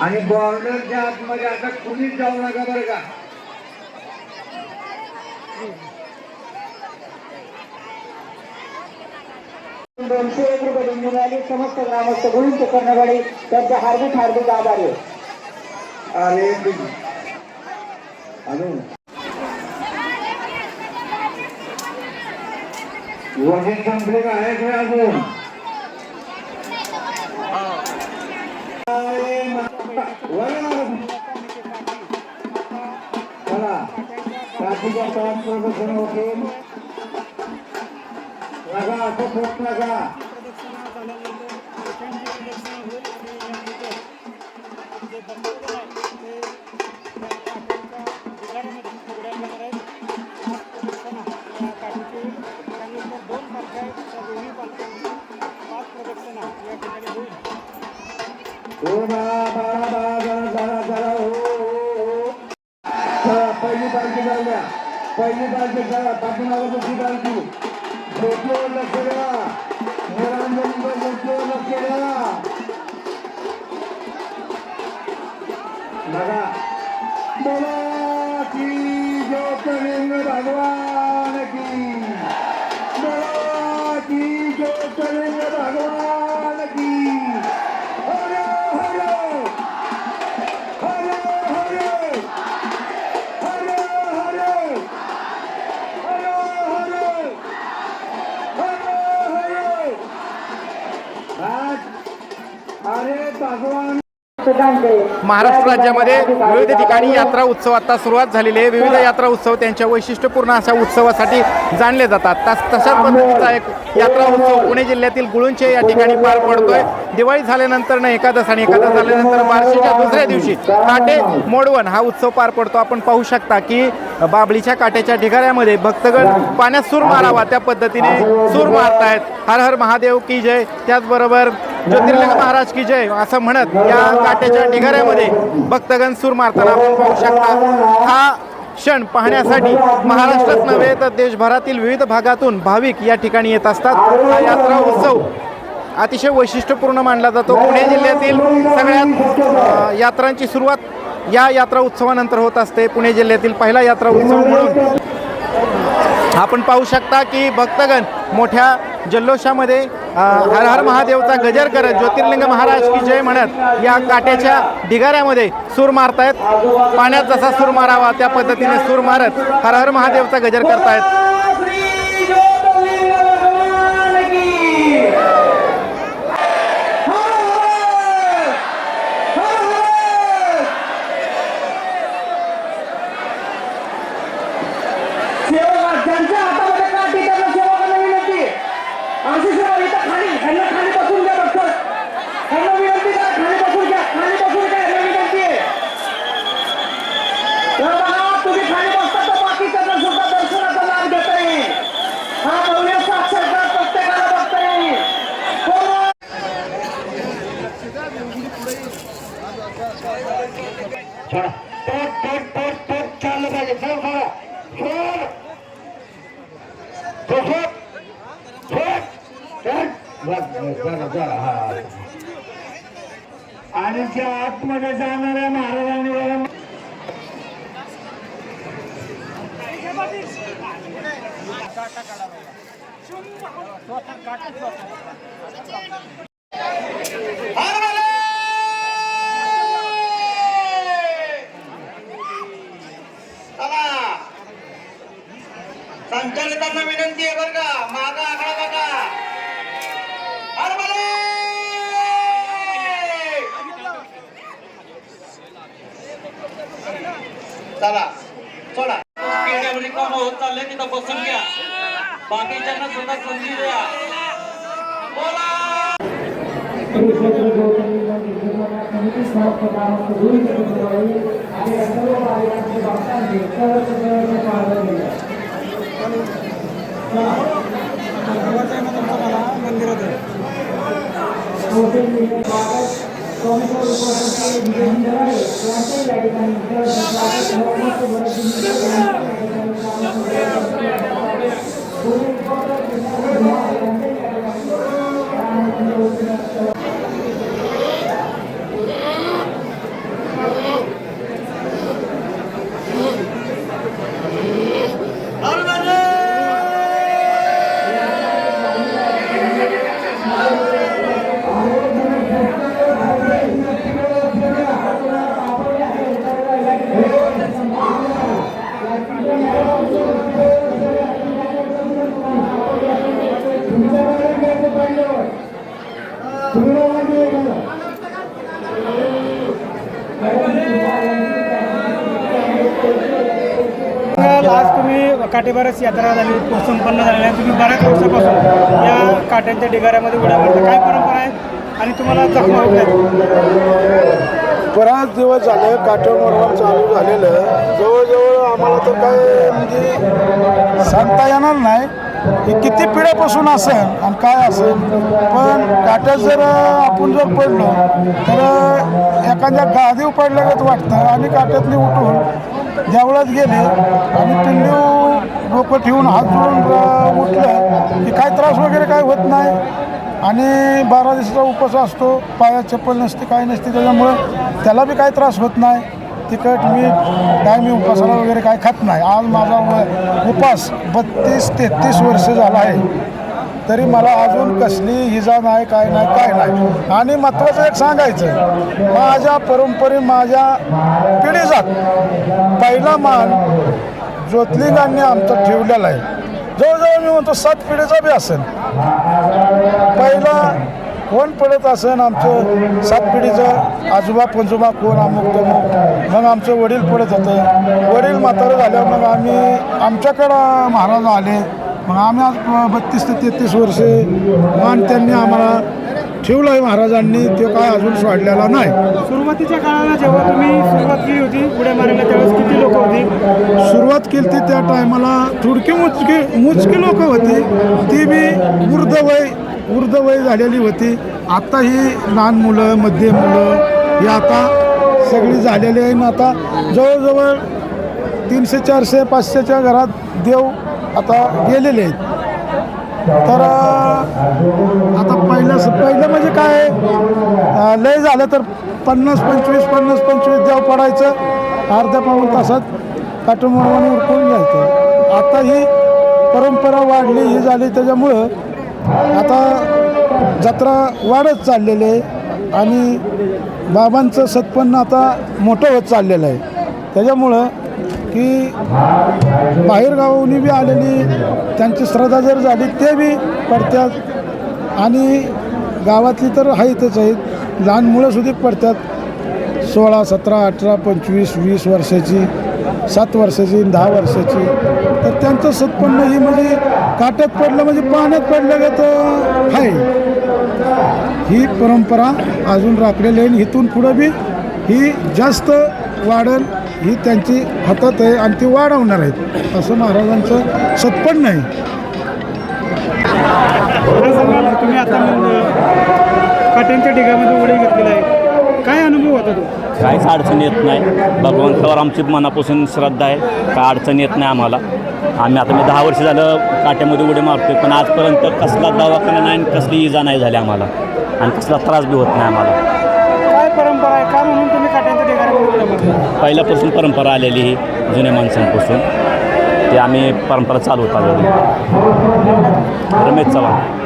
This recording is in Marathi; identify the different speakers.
Speaker 1: आणि बॉर्डरच्या आतमध्ये आता कुणीच जाऊ नका बरं का.
Speaker 2: दोनशे एक रुपये देणगी मिळाली समस्त ग्रामस्थ गुरुंच कर्णवाडी त्यांचे हार्दिक हार्दिक आभार आहे
Speaker 1: अजून संपले का आहे काय अजून चला प्रदर्शन होते नका आटोप होत नका पहिली पालखी पहिली पालखी जा दुसरी पालखी डोको लकड्या निरांजनचा डोको लकड्या बघा. बोला की जो कवींद्र भगवान
Speaker 3: महाराष्ट्र राज्यामध्ये विविध ठिकाणी यात्रा उत्सव आता सुरुवात झालेले आहे. विविध यात्रा उत्सव त्यांच्या वैशिष्ट्यपूर्ण अशा उत्सवासाठी जाणले जातात. तस तशाच पद्धतीचा एक यात्रा उत्सव पुणे जिल्ह्यातील गुळूंचे या ठिकाणी पार पडतोय. दिवाळी झाल्यानंतर ना एकादश आणि एकादश झाल्यानंतर बार्शीच्या दुसऱ्या दिवशी काटे मोडवण हा उत्सव पार पडतो. आपण पाहू शकता की बाबळीच्या काट्याच्या ढिगाऱ्यामध्ये भक्तगण पाण्यात सूर मारावा त्या पद्धतीने सूर मारतायत. हर हर महादेव की जय. त्याचबरोबर ज्योतिर्लिंग महाराज की जय असं म्हणत या काट्याच्या ढिगाऱ्यामध्ये भक्तगण सूर मारताना आपण पाहू शकता. हा क्षण पाहण्यासाठी महाराष्ट्रात नव्हे तर देशभरातील विविध भागातून भाविक या ठिकाणी येत असतात. हा यात्रा उत्सव अतिशय वैशिष्ट्यपूर्ण मानला जातो. पुणे जिल्ह्यातील सगळ्यात यात्रांची सुरुवात या यात्रा उत्सवानंतर होत असते. पुणे जिल्ह्यातील पहिला यात्रा उत्सव म्हणून आपण पाहू शकता की भक्तगण मोठ्या जल्लोषामध्ये हर हर महादेवचा गजर करत ज्योतिर्लिंग महाराज की जय म्हणत या काट्याच्या ढिगाऱ्यामध्ये सूर मारतायत. पाण्यात जसा सूर मारावा त्या पद्धतीने सूर मारत हर हर महादेवचा गजर करतायत.
Speaker 1: सोडा तोट तोट तोट तोट चाललं पाहिजे. चल आणि त्या आतमध्ये जाणाऱ्या महाराजांनी बघा.
Speaker 4: बाकीच्यांना सुद्धा
Speaker 2: मंदिरात स्वामी Thank you.
Speaker 5: आज तुम्ही काटेबारस यात्रा झाली संपन्न झालेली आहे. तुम्ही बऱ्याच वर्षापासून या काट्यांच्या ढिगाऱ्यामध्ये उड्या मारता काय परंपरा आहे? आणि तुम्हाला जखमा होत नाहीत
Speaker 6: बराच दिवस झाले काठेवरवर चालू झालेलं. जवळजवळ आम्हाला तर काय म्हणजे सांगता येणार नाही. ही किती पिढ्यापासून असेल आणि काय असेल पण काट्यात जर आपण जर पडलो तर एखाद्या गादीव पडल्यागत वाटतं. आणि काट्यातली उठून देवळात गेले आणि पिंडीव डोकं ठेवून हात जोडून उठलं की काय त्रास वगैरे काय होत नाही. आणि बारा दिवसाचा उपवास असतो पायात चप्पल नसते काय नसते त्याच्यामुळं त्याला बी काय त्रास होत नाही. तिखट मीठ काय मी उपासाला वगैरे काय खात नाही. आज माझा व- उपास बत्तीस तेहतीस वर्ष झाला आहे. तरी मला अजून कसली इजा नाही काय नाही काय नाही. आणि महत्त्वाचं एक सांगायचं माझ्या परंपरे माझ्या पिढीजात पहिला मान ज्योतिलिंगांनी आमचा ठेवलेला आहे. जवळजवळ मी म्हणतो सात पिढीचा बी असेल. पहिला कोण पडत असेल आमचं सात पिढीचं आजोबा पंजोबा कोण अमुक तमुक. मग आमचं वडील पडत होतं. वडील म्हातारं झाल्यावर मग आम्ही आमच्याकडं महाराज आले. मग आम्ही आज बत्तीस ते तेहतीस वर्षे मान त्यांनी आम्हाला ठेवलं आहे महाराजांनी. तो काय अजून सोडलेला नाही.
Speaker 5: सुरुवातीच्या काळाला जेव्हा तुम्ही सुरुवात केली होती उड्या मारायला त्यावेळेस किती लोक होती?
Speaker 6: सुरुवात केली ती त्या टायमाला थोडकी मुचकी मुचकी लोक होती. ती बी वृद्ध वय वृद्ध वय झालेली होती. आता ही लहान मुलं मध्यम मुलं ही आता सगळी झालेली आहे. आणि आता जवळजवळ तीनशे चारशे पाचशेच्या घरात देव आता गेलेले आहेत. तर आता पहिलं पहिलं म्हणजे काय? लय झालं तर पन्नास पंचवीस पन्नास पंचवीस देव पडायचं. अर्ध्या पाऊण तासात काटून उरकून जायचं आता ही परंपरा वाढली ही झाली. त्याच्यामुळं आता जत्रा वाढत चाललेली आहे आणि बाबांचं सत्पन्न आता मोठं होत चाललेलं आहे. त्याच्यामुळं की बाहेरगावाहून बी आलेली त्यांची श्रद्धा जर झाली ते बी पडतात. आणि गावातली तर आहेतच आहेत. लहान मुलंसुद्धा पडतात. सोळा सतरा अठरा पंचवीस वीस वर्षाची. सात वर्षाची दहा वर्षाची. तर त्यांचं सत्पन्न ही म्हणजे काट्यात पडलं म्हणजे पाण्यात पडलं तर आहे ही परंपरा अजून राखलेली आहे आणि इथून पुढं बी ही जास्त वाढेल ही त्यांची हातात आहे आणि ती वाढवणार आहेत. असं महाराजांचं सत्पन्न आहे
Speaker 5: काय सांगाल तुम्ही आता मग काट्यांच्या ढिगामध्ये उडी घेतलेला आहे काय अनुभव होता तो
Speaker 7: काहीच अडचण येत नाही. भगवंतावर आमची मनापासून श्रद्धा आहे. काय अडचण येत नाही आम्हाला. आम्ही आता मी दहा वर्ष झालं काट्यामध्ये उडी मारतोय पण आजपर्यंत कसला दवाखाना नाही आणि कसली इजा नाही झाली आम्हाला. आणि कसला त्रास बी होत नाही आम्हाला.
Speaker 5: काय परंपरा आहे? का म्हणून तुम्ही मारता?
Speaker 7: पहिल्यापासून परंपरा आलेली ही जुन्या माणसांपासून. ते आम्ही परंपरा चालवत आलेली. रमेश चव्हाण.